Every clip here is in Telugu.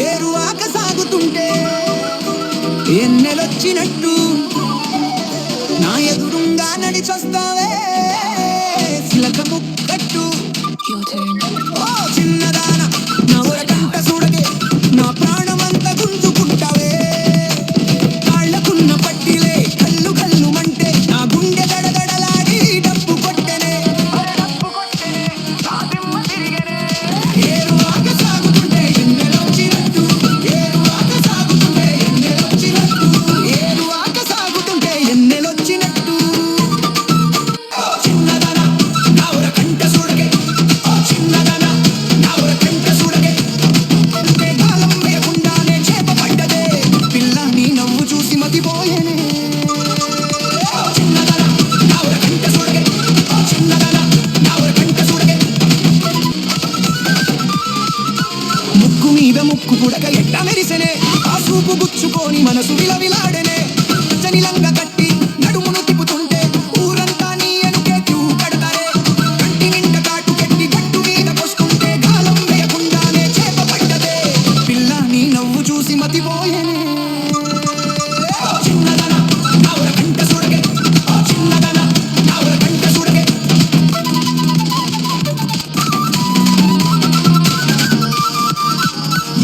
ఏరువాక సాగుతుంటే ఎన్నెలొచ్చినట్టు నా ఎదురుంగా నడిచొస్తావే. ముక్కు పుడక ఎట్ట మెరిసెనే? ఆ సూపు గుచ్చుకొని మనసు విలవిల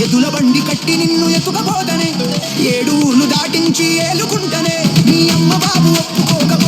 ఎదుల బండి కట్టి నిన్ను ఎత్తుకపోతనే ఏడు ఊర్లు దాటించి ఏలుకుంటనే నీ అమ్మ బాబు ఒప్పుకోకపో